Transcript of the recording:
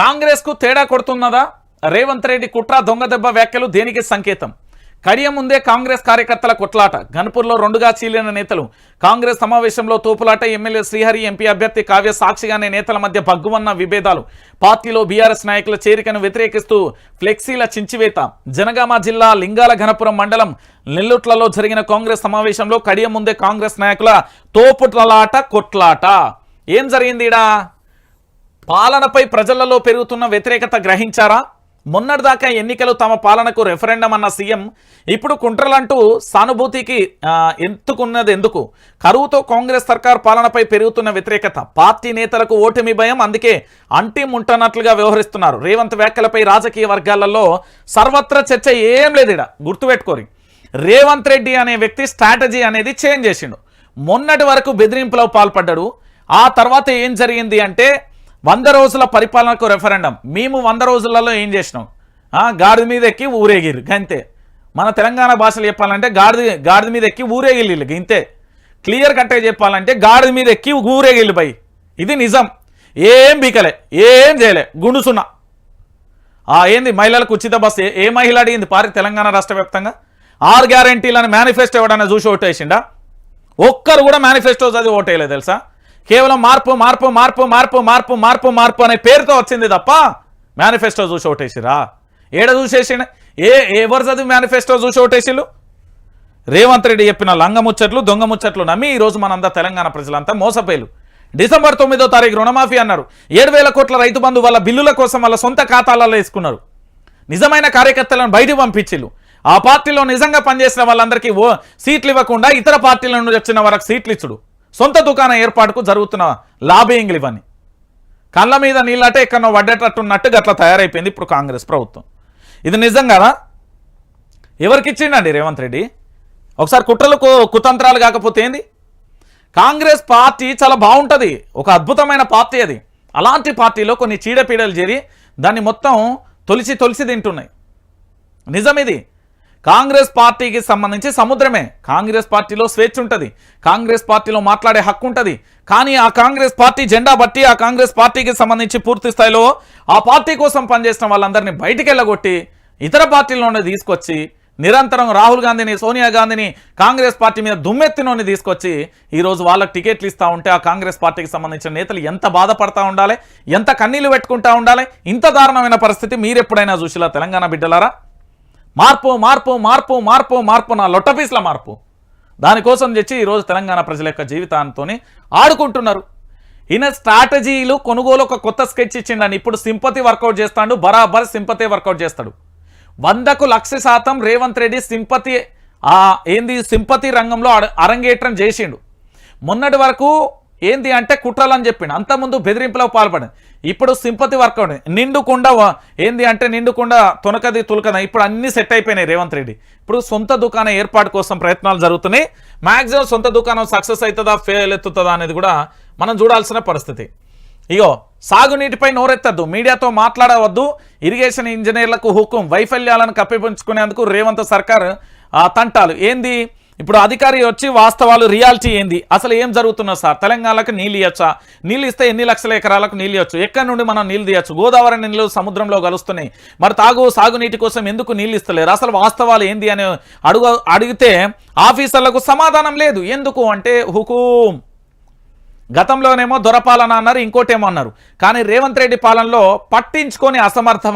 కాంగ్రెస్కు తేడా కొడుతున్నదా? రేవంత్ రెడ్డి కుట్ర దొంగదెబ్బ వ్యాఖ్యలు దేనికి సంకేతం? కడియం ముందే కాంగ్రెస్ కార్యకర్తల కొట్లాట. గన్పూర్లో రెండుగా చీలిన నేతలు. కాంగ్రెస్ సమావేశంలో తోపులాట ఎమ్మెల్యే శ్రీహరి ఎంపీ అభ్యర్థి కావ్య సాక్షిగానే నేతల మధ్య భగ్గువన్న విభేదాలు. పార్టీలో బీఆర్ఎస్ నాయకుల చేరికను వ్యతిరేకిస్తూ ఫ్లెక్సీల చించివేత. జనగామ జిల్లా లింగాల ఘనపురం మండలం నెల్లుట్లలో జరిగిన కాంగ్రెస్ సమావేశంలో కడియం ముందే కాంగ్రెస్ నాయకుల తోపుట్లాట కొట్లాట. ఏం జరిగింది ఈడ పాలనపై ప్రజలలో పెరుగుతున్న వ్యతిరేకత గ్రహించారా? మొన్నటిదాకా ఎన్నికలు తమ పాలనకు రెఫరెండం అన్న సీఎం ఇప్పుడు కుట్రలంటూ సానుభూతికి ఎత్తుకున్నది ఎందుకు? కరువుతో కాంగ్రెస్ సర్కార్ పాలనపై పెరుగుతున్న వ్యతిరేకత. పార్టీ నేతలకు ఓటమి భయం అందుకే అంటి ముంటనట్లుగా వ్యవహరిస్తున్నారు. రేవంత్ వ్యాఖ్యలపై రాజకీయ వర్గాలలో సర్వత్ర చర్చ ఏం లేదు ఇడ గుర్తుపెట్టుకోరి. రేవంత్ రెడ్డి అనే వ్యక్తి స్ట్రాటజీ అనేది చేంజ్ చేసిండు. మొన్నటి వరకు బెదిరింపులో పాల్పడ్డాడు. ఆ తర్వాత ఏం జరిగింది అంటే వంద రోజుల పరిపాలనకు రెఫరెండం మేము వంద రోజులలో ఏం చేసినాం? గాడిద మీద ఎక్కి ఊరేగిరు అంతే మన తెలంగాణ భాషలో చెప్పాలంటే గాడిద గాడిద మీద ఎక్కి ఊరేగిల్లు. ఇంతే క్లియర్ కట్టే చెప్పాలంటే గాడిద మీద ఎక్కి ఊరేగిల్లు పై ఇది నిజం. ఏం బీకలే. ఏం చేయలే. గుండుసున్నా ఆ ఏంది? మహిళలకు ఉచిత బస్సు. ఏ- ఏ మహిళ అడిగింది? పారి తెలంగాణ రాష్ట్ర వ్యాప్తంగా? ఆరు గ్యారంటీలని మేనిఫెస్టో ఎవడన్నా చూసి ఓటేసిండా ఒక్కరు కూడా మేనిఫెస్టో చదివి ఓటేయలేదు తెలుసా? కేవలం మార్పు మార్పు మార్పు మార్పు మార్పు మార్పు మార్పు అనే పేరుతో వచ్చింది తప్ప మేనిఫెస్టో చూసి ఓటేసిరా? ఏడ చూసేసిన ఏ ఎవరు చదివి మేనిఫెస్టో చూసి ఓటేసిళ్ళు? రేవంత్ రెడ్డి చెప్పిన లంగముచ్చట్లు దొంగ ముచ్చట్లు నమ్మి ఈరోజు మనంతా తెలంగాణ ప్రజలంతా మోసపోయారు డిసెంబర్ తొమ్మిదో తారీఖు రుణమాఫీ అన్నారు. ఏడు వేల కోట్ల రైతు బంధు వాళ్ళ బిల్లుల కోసం వాళ్ళ సొంత ఖాతాలలో వేసుకున్నారు. నిజమైన కార్యకర్తలను బయటికి పంపించిళ్ళు. ఆ పార్టీలో నిజంగా పనిచేసిన వాళ్ళందరికీ ఓ సీట్లు ఇవ్వకుండా ఇతర పార్టీల నుండి వచ్చిన వారికి సీట్లు ఇచ్చుడు. సొంత దుకాణం ఏర్పాటుకు జరుగుతున్న లాబింగ్లు ఇవన్నీ. కళ్ళ మీద నీళ్ళటే ఎక్కడో పడ్డేటట్టున్నట్టు గట్లా తయారైపోయింది ఇప్పుడు కాంగ్రెస్ ప్రభుత్వం. ఇది నిజం కదా? ఎవరికి ఇచ్చిండండి రేవంత్ రెడ్డి? ఒకసారి కుట్రలు కుతంత్రాలు కాకపోతే ఏంది? కాంగ్రెస్ పార్టీ చాలా బాగుంటుంది. ఒక అద్భుతమైన పార్టీ అది. అలాంటి పార్టీలో కొన్ని చీడపీడలు చేరి దాన్ని మొత్తం తొలిసి తొలిసి తింటున్నాయి. నిజం ఇది. కాంగ్రెస్ పార్టీకి సంబంధించి సముద్రమే. కాంగ్రెస్ పార్టీలో స్వేచ్ఛ ఉంటుంది. కాంగ్రెస్ పార్టీలో మాట్లాడే హక్కు ఉంటుంది. కానీ ఆ కాంగ్రెస్ పార్టీ జెండా బట్టి ఆ కాంగ్రెస్ పార్టీకి సంబంధించి పూర్తి స్థాయిలో ఆ పార్టీ కోసం పనిచేసిన వాళ్ళందరినీ బయటికి వెళ్ళగొట్టి ఇతర పార్టీల్లోనే తీసుకొచ్చి నిరంతరం రాహుల్ గాంధీని సోనియా గాంధీని కాంగ్రెస్ పార్టీ మీద దుమ్మెత్తినోని తీసుకొచ్చి ఈరోజు వాళ్ళకి టికెట్లు ఇస్తూ ఉంటే ఆ కాంగ్రెస్ పార్టీకి సంబంధించిన నేతలు ఎంత బాధపడతా ఉండాలి? ఎంత కన్నీళ్ళు పెట్టుకుంటా ఉండాలి? ఇంత దారుణమైన పరిస్థితి మీరెప్పుడైనా చూసిలా తెలంగాణ బిడ్డలారా? మార్పు మార్పు మార్పు మార్పు మార్పు నా లొట్టపీస్ల మార్పు. దానికోసం తెచ్చి ఈరోజు తెలంగాణ ప్రజల యొక్క జీవితాంతో ఆడుకుంటున్నారు. ఈయన స్ట్రాటజీలు కొనుగోలు ఒక కొత్త స్కెచ్ ఇచ్చిండని ఇప్పుడు సింపతి వర్కౌట్ చేస్తాడు బరాబర్ సింపతి వర్కౌట్ చేస్తాడు. వందకు లక్ష శాతం రేవంత్ రెడ్డి సింపతి ఏంది సింపతి రంగంలో అడ- అరంగేట్రం చేసిండు. మొన్నటి వరకు ఏంది అంటే కుట్రలని చెప్పిండు అంతకుముందు బెదిరింపులకు పాల్పడింది ఇప్పుడు సింపతి వర్కౌట్ నిండుకుండా ఏంది అంటే నిండుకుండా తొనకది తులకద? ఇప్పుడు అన్ని సెట్ అయిపోయినాయి రేవంత్ రెడ్డి. ఇప్పుడు సొంత దుకాణం ఏర్పాటు కోసం ప్రయత్నాలు జరుగుతున్నాయి. మ్యాక్సిమం సొంత దుకాణం సక్సెస్ అవుతుందా ఫెయిల్ ఎత్తుతుందా అనేది కూడా మనం చూడాల్సిన పరిస్థితి. ఇగో సాగునీటిపై నోరెత్తద్దు. మీడియాతో మాట్లాడవద్దు. ఇరిగేషన్ ఇంజనీర్లకు హుకుం. వైఫల్యాలను కప్పిపుంచుకునేందుకు రేవంత్ సర్కార్ ఆ, తంటాలు. ఏంది? ఇప్పుడు అధికారి వచ్చి వాస్తవాలు రియాలిటీ ఏంది? అసలు ఏం జరుగుతున్నా సార్? తెలంగాణకు నీళ్ళు ఇవ్వచ్చా నీళ్ళు ఇస్తే ఎన్ని లక్షల ఎకరాలకు నీళ్ళు ఇవ్వచ్చు ఎక్కడి నుండి మనం నీళ్ళు తీయచ్చు? గోదావరి నీళ్ళు సముద్రంలో కలుస్తున్నాయి. మరి తాగు సాగునీటి కోసం ఎందుకు నీళ్ళు ఇస్తలేరు? అసలు వాస్తవాలు ఏంది అని అడుగు అడిగితే ఆఫీసర్లకు సమాధానం లేదు. ఎందుకు అంటే హుకుం. గతంలోనేమో దొరపాలన అన్నారు ఇంకోటేమో అన్నారు. కానీ రేవంత్ రెడ్డి పాలనలో పట్టించుకొని అసమర్థం